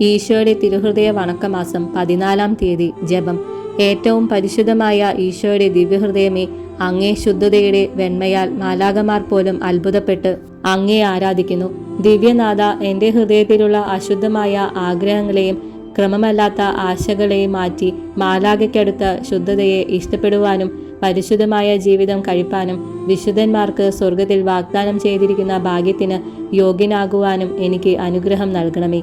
ഈശോയുടെ തിരുഹൃദയ വണക്കമാസം പതിനാലാം തീയതി ജപം. ഏറ്റവും പരിശുദ്ധമായ ഈശോയുടെ ദിവ്യഹൃദയമേ അങ്ങേ ശുദ്ധതയുടെ വെണ്മയാൽ മാലാകമാർ പോലും അത്ഭുതപ്പെട്ട് അങ്ങേ ആരാധിക്കുന്നു. ദിവ്യനാഥ എന്റെ ഹൃദയത്തിലുള്ള അശുദ്ധമായ ആഗ്രഹങ്ങളെയും ക്രമമല്ലാത്ത ആശകളെയും മാറ്റി മാലാകയ്ക്കടുത്ത ശുദ്ധതയെ ഇഷ്ടപ്പെടുവാനും പരിശുദ്ധമായ ജീവിതം കഴിപ്പാനും വിശുദ്ധന്മാർക്ക് സ്വർഗത്തിൽ വാഗ്ദാനം ചെയ്തിരിക്കുന്ന ഭാഗ്യത്തിന് യോഗ്യനാകുവാനും എനിക്ക് അനുഗ്രഹം നൽകണമേ.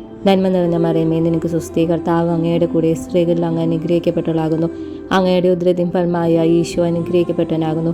നന്മ നിറഞ്ഞ മറിയമേ നിനക്ക് സുസ്ഥി കർത്താവ് അങ്ങയുടെ കൂടെ സ്ത്രീകളിൽ അങ്ങ് അനുഗ്രഹിക്കപ്പെട്ടവളാകുന്നു. അങ്ങയുടെ ഉദ്രതിൻ ഫലമായ ഈശോ അനുഗ്രഹിക്കപ്പെട്ടവനാകുന്നു.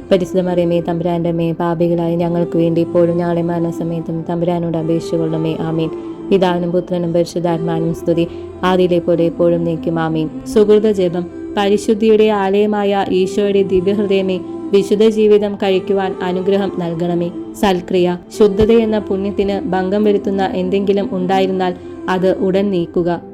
പരിശുദ്ധ മറിയമേ തമ്പുരാന്റെ മേ പാപികളായ ഞങ്ങൾക്ക് വേണ്ടി ഇപ്പോഴും ഞങ്ങളെ മരണസമയത്തും തമ്പുരാനോട് അപേക്ഷിച്ചുകൊള്ളണമേ ആമീൻ. പിതാവിനും പുത്രനും പരിശുദ്ധാത്മാനും സ്തുതി. ആദിയിലെ പോലെ എപ്പോഴും നീക്കും ആമീൻ. സുഹൃത ജപം. പരിശുദ്ധിയുടെ ആലയമായ ഈശോയുടെ ദിവ്യഹൃദയമേ വിശുദ്ധ ജീവിതം കഴിക്കുവാൻ അനുഗ്രഹം നൽകണമേ. സൽക്രിയ ശുദ്ധത എന്ന പുണ്യത്തിന് ഭംഗം വരുത്തുന്ന എന്തെങ്കിലും ഉണ്ടായിരുന്നാൽ അത് ഉടൻ നീക്കുക.